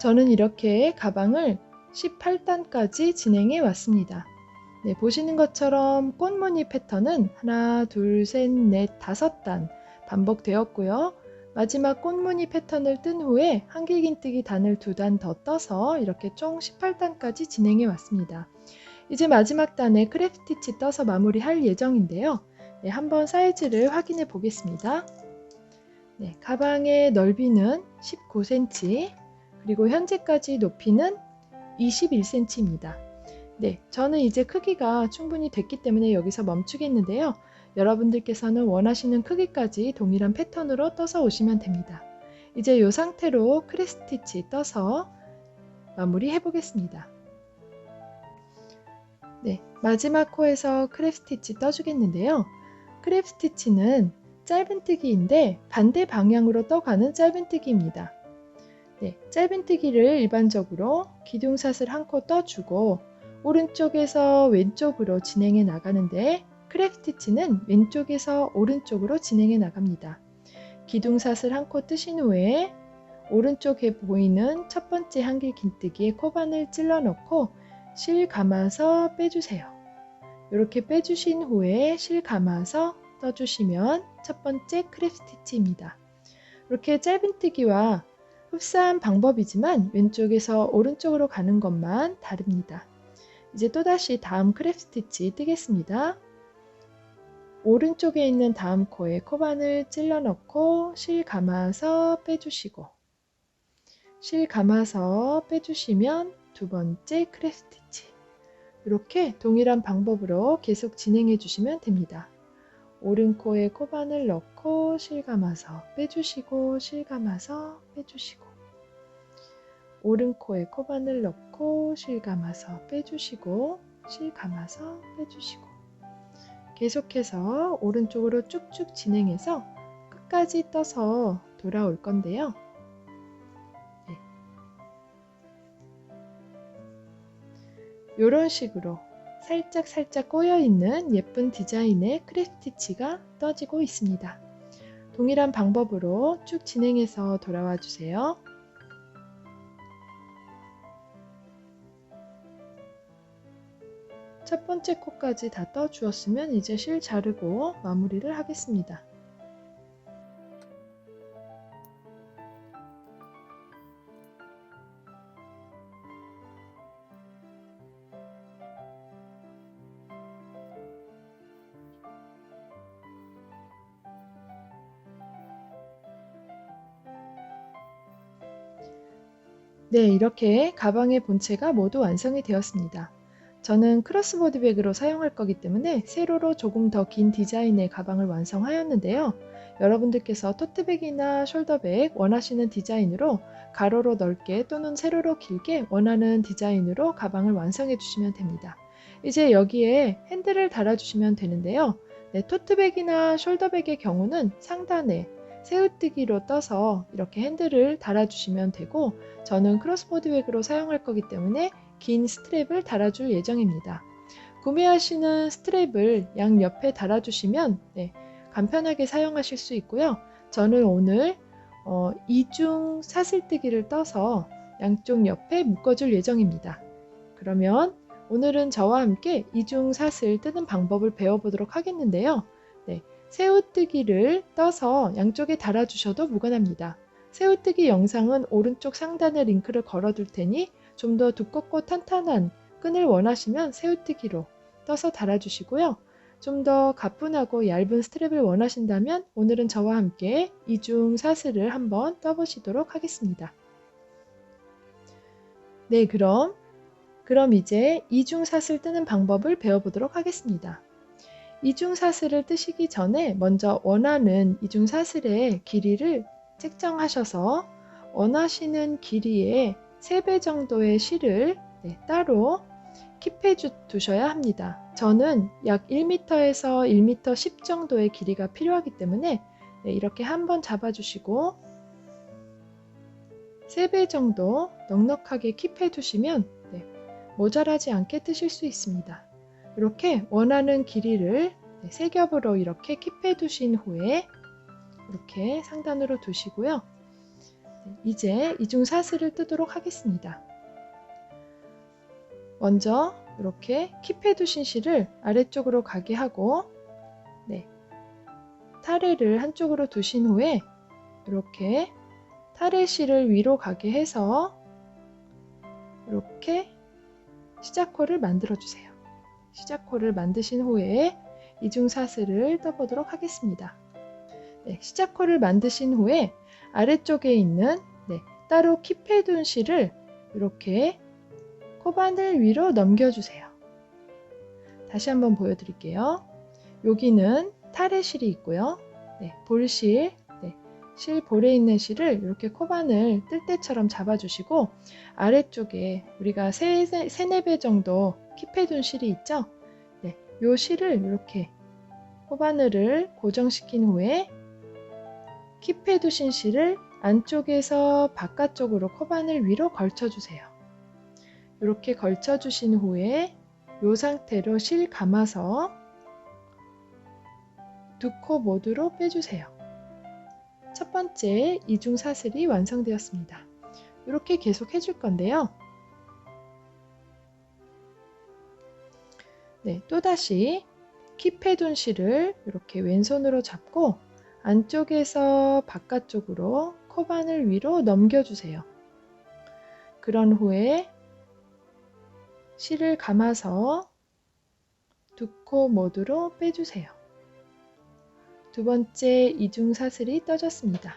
저는 이렇게 가방을 18단까지 진행해 왔습니다. 네, 보시는 것처럼 꽃무늬 패턴은 하나, 둘, 셋, 넷, 다섯 단 반복되었고요. 마지막 꽃무늬 패턴을 뜬 후에 한길긴뜨기 단을 두 단 더 떠서 이렇게 총 18단까지 진행해 왔습니다. 이제 마지막 단에 크랩 스티치 떠서 마무리할 예정인데요. 네, 한번 사이즈를 확인해 보겠습니다. 네, 가방의 넓이는 19cm, 그리고 현재까지 높이는 21cm입니다. 네, 저는 이제 크기가 충분히 됐기 때문에 여기서 멈추겠는데요. 여러분들께서는 원하시는 크기까지 동일한 패턴으로 떠서 오시면 됩니다. 이제 이 상태로 크레 스티치 떠서 마무리 해보겠습니다. 네, 마지막 코에서 크랩 스티치 떠주겠는데요. 크랩 스티치는 짧은뜨기인데 반대 방향으로 떠가는 짧은뜨기입니다. 네, 짧은뜨기를 일반적으로 기둥샷을 한코 떠주고 오른쪽에서 왼쪽으로 진행해 나가는데 크랩 스티치는 왼쪽에서 오른쪽으로 진행해 나갑니다. 기둥샷을 한코 뜨신 후에 오른쪽에 보이는 첫 번째 한길 긴뜨기에 코반을 찔러 넣고 실 감아서 빼주세요. 이렇게 빼주신 후에 실 감아서 떠주시면 첫 번째 크랩 스티치입니다. 이렇게 짧은뜨기와 흡사한 방법이지만 왼쪽에서 오른쪽으로 가는 것만 다릅니다. 이제 또다시 다음 크랩 스티치 뜨겠습니다. 오른쪽에 있는 다음 코에 코반을 찔러 넣고 실 감아서 빼주시고 실 감아서 빼주시면 두 번째 크랩 스티치 이렇게 동일한 방법으로 계속 진행해 주시면 됩니다. 오른 코에 코반을 넣고 실 감아서 빼주시고 실 감아서 빼주시고 오른 코에 코반을 넣고 실 감아서 빼주시고 실 감아서 빼주시고 계속해서 오른쪽으로 쭉쭉 진행해서 끝까지 떠서 돌아올 건데요. 네. 이런 식으로 살짝 살짝 꼬여 있는 예쁜 디자인의 크랩 스티치가 떠지고 있습니다. 동일한 방법으로 쭉 진행해서 돌아와 주세요. 첫 번째 코까지 다 떠주었으면 이제 실 자르고 마무리를 하겠습니다. 네, 이렇게 가방의 본체가 모두 완성이 되었습니다. 저는 크로스보드 백으로 사용할 거기 때문에 세로로 조금 더 긴 디자인의 가방을 완성하였는데요. 여러분들께서 토트백이나 숄더백 원하시는 디자인으로 가로로 넓게 또는 세로로 길게 원하는 디자인으로 가방을 완성해 주시면 됩니다. 이제 여기에 핸들을 달아주시면 되는데요. 네, 토트백이나 숄더백의 경우는 상단에 새우뜨기로 떠서 이렇게 핸들을 달아주시면 되고 저는 크로스보드백으로 사용할 거기 때문에 긴 스트랩을 달아줄 예정입니다. 구매하시는 스트랩을 양 옆에 달아주시면 네, 간편하게 사용하실 수 있고요. 저는 오늘 어, 이중 사슬뜨기를 떠서 양쪽 옆에 묶어줄 예정입니다. 그러면 오늘은 저와 함께 이중 사슬 뜨는 방법을 배워보도록 하겠는데요. 네, 새우뜨기를 떠서 양쪽에 달아주셔도 무관합니다. 새우뜨기 영상은 오른쪽 상단에 링크를 걸어둘 테니 좀 더 두껍고 탄탄한 끈을 원하시면 새우뜨기로 떠서 달아주시고요. 좀 더 가뿐하고 얇은 스트랩을 원하신다면 오늘은 저와 함께 이중 사슬을 한번 떠보시도록 하겠습니다. 네, 그럼 그럼 이제 이중 사슬 뜨는 방법을 배워보도록 하겠습니다. 이중 사슬을 뜨시기 전에 먼저 원하는 이중 사슬의 길이를 책정하셔서 원하시는 길이의 3배 정도의 실을 네, 따로 킵해 두셔야 합니다. 저는 약 1m에서 1m 10 정도의 길이가 필요하기 때문에 네, 이렇게 한번 잡아주시고 3배 정도 넉넉하게 킵해 두시면 네, 모자라지 않게 뜨실 수 있습니다. 이렇게 원하는 길이를 네, 세 겹으로 이렇게 킵해 두신 후에 이렇게 상단으로 두시고요. 네, 이제 이중 사슬을 뜨도록 하겠습니다. 먼저 이렇게 킵해 두신 실을 아래쪽으로 가게 하고 네, 타레를 한쪽으로 두신 후에 이렇게 타레 실을 위로 가게 해서 이렇게 시작코를 만들어 주세요. 시작코를 만드신 후에 이중사슬을 떠보도록 하겠습니다. 네, 시작코를 만드신 후에 아래쪽에 있는 네, 따로 킵해둔 실을 이렇게 코바늘 위로 넘겨주세요. 다시 한번 보여드릴게요. 여기는 타레 실이 있고요. 네, 볼실, 네, 실 볼에 있는 실을 이렇게 코바늘 뜰 때처럼 잡아주시고 아래쪽에 우리가 3, 3, 4배 정도 킵해둔 실이 있죠? 네, 요 실을 이렇게 코바늘을 고정시킨 후에 킵해두신 실을 안쪽에서 바깥쪽으로 코바늘 위로 걸쳐주세요. 이렇게 걸쳐주신 후에 이 상태로 실 감아서 두 코 모두로 빼주세요. 첫 번째 이중 사슬이 완성되었습니다. 이렇게 계속 해줄 건데요. 네, 또다시 킵해둔 실을 이렇게 왼손으로 잡고 안쪽에서 바깥쪽으로 코바늘 위로 넘겨주세요. 그런 후에 실을 감아서 두 코 모두로 빼주세요. 두 번째 이중 사슬이 떠졌습니다.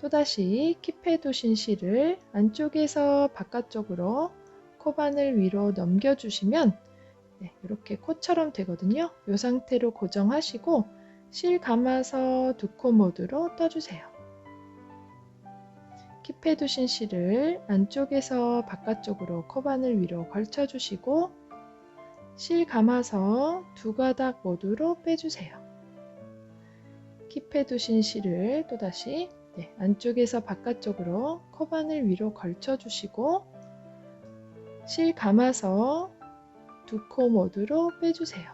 또다시 두신 실을 안쪽에서 바깥쪽으로 코바늘 위로 넘겨주시면 네, 이렇게 코처럼 되거든요. 이 상태로 고정하시고 실 감아서 두 코 모드로 떠주세요. 킵해 두신 실을 안쪽에서 바깥쪽으로 코바늘 위로 걸쳐주시고 실 감아서 두 가닥 모두로 빼주세요. 킵해 두신 실을 또다시 네, 안쪽에서 바깥쪽으로 코바늘 위로 걸쳐 주시고 실 감아서 두 코 모두로 빼주세요.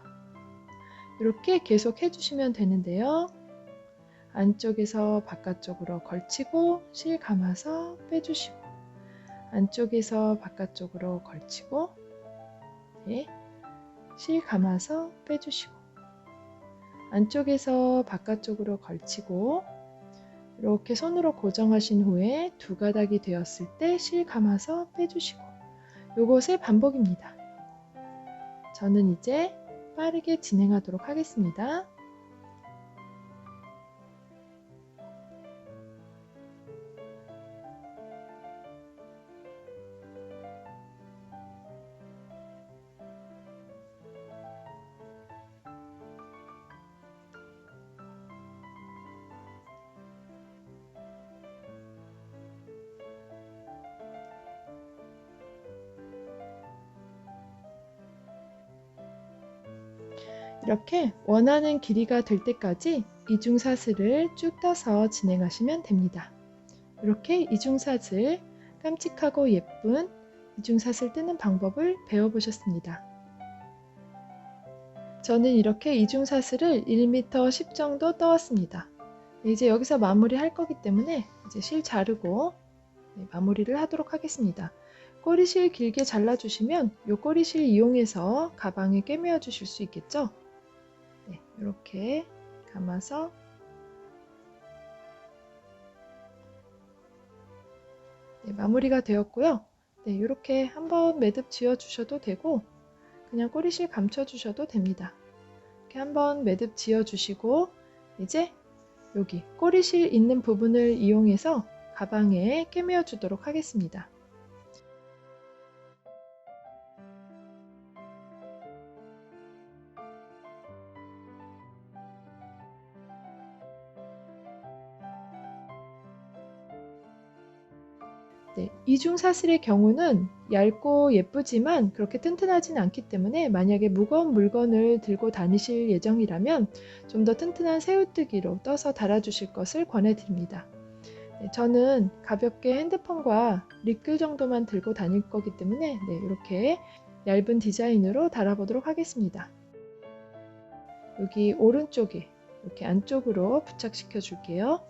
이렇게 계속 해주시면 되는데요. 안쪽에서 바깥쪽으로 걸치고 실 감아서 빼주시고 안쪽에서 바깥쪽으로 걸치고 네, 실 감아서 빼주시고 안쪽에서 바깥쪽으로 걸치고 이렇게 손으로 고정하신 후에 두 가닥이 되었을 때 실 감아서 빼주시고 요것의 반복입니다. 저는 이제 빠르게 진행하도록 하겠습니다. 이렇게 원하는 길이가 될 때까지 이중사슬을 쭉 떠서 진행하시면 됩니다. 이렇게 이중사슬 깜찍하고 예쁜 이중사슬 뜨는 방법을 배워보셨습니다. 저는 이렇게 이중사슬을 1m 10 정도 떠왔습니다. 이제 여기서 마무리 할 거기 때문에 이제 실 자르고 네, 마무리를 하도록 하겠습니다. 꼬리실 길게 잘라주시면 이 꼬리실 이용해서 가방에 꿰매어 주실 수 있겠죠? 네, 이렇게 감아서 네, 마무리가 되었고요. 네, 이렇게 한번 매듭 지어 주셔도 되고 그냥 꼬리실 감춰 주셔도 됩니다. 이렇게 한번 매듭 지어 주시고 이제 여기 꼬리실 있는 부분을 이용해서 가방에 꿰매어 주도록 하겠습니다. 이중 사슬의 경우는 얇고 예쁘지만 그렇게 튼튼하진 않기 때문에 만약에 무거운 물건을 들고 다니실 예정이라면 좀 더 튼튼한 새우뜨기로 떠서 달아주실 것을 권해드립니다. 네, 저는 가볍게 핸드폰과 리끌 정도만 들고 다닐 거기 때문에 네, 이렇게 얇은 디자인으로 달아보도록 하겠습니다. 여기 오른쪽에 이렇게 안쪽으로 부착시켜 줄게요.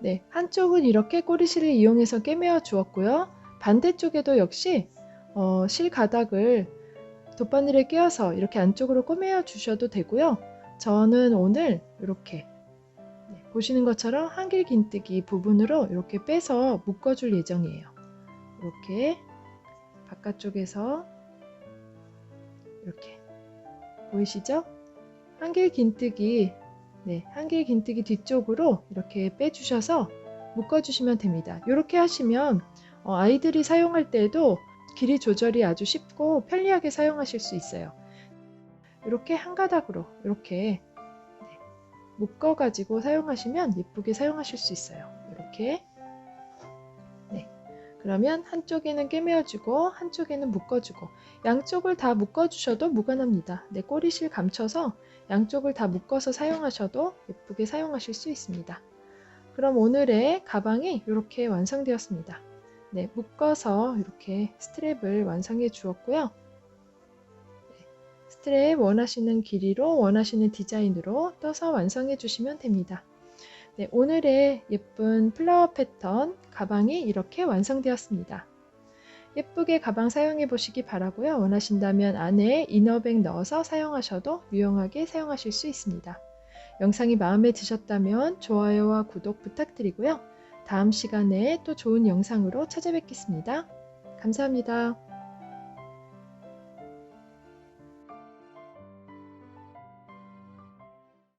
네, 한쪽은 이렇게 꼬리실을 이용해서 꿰매어 주었고요. 반대쪽에도 역시 어, 실 가닥을 돗바늘에 끼워서 이렇게 안쪽으로 꼬매어 주셔도 되고요. 저는 오늘 이렇게 네, 보시는 것처럼 한길 긴뜨기 부분으로 이렇게 빼서 묶어줄 예정이에요. 이렇게 바깥쪽에서 이렇게 보이시죠? 한길 긴뜨기 네, 한길 긴뜨기 뒤쪽으로 이렇게 빼주셔서 묶어주시면 됩니다. 이렇게 하시면 어, 아이들이 사용할 때도 길이 조절이 아주 쉽고 편리하게 사용하실 수 있어요. 이렇게 한 가닥으로 이렇게 네, 묶어 가지고 사용하시면 예쁘게 사용하실 수 있어요. 이렇게 네, 그러면 한쪽에는 꿰매어주고 한쪽에는 묶어주고 양쪽을 다 묶어주셔도 무관합니다. 네, 꼬리실 감춰서 양쪽을 다 묶어서 사용하셔도 예쁘게 사용하실 수 있습니다. 그럼 오늘의 가방이 이렇게 완성되었습니다. 네, 묶어서 이렇게 스트랩을 완성해 주었고요. 네, 스트랩 원하시는 길이로 원하시는 디자인으로 떠서 완성해 주시면 됩니다. 네, 오늘의 예쁜 플라워 패턴 가방이 이렇게 완성되었습니다. 예쁘게 가방 사용해 보시기 바라고요. 원하신다면 안에 이너백 넣어서 사용하셔도 유용하게 사용하실 수 있습니다. 영상이 마음에 드셨다면 좋아요와 구독 부탁드리고요. 다음 시간에 또 좋은 영상으로 찾아뵙겠습니다. 감사합니다.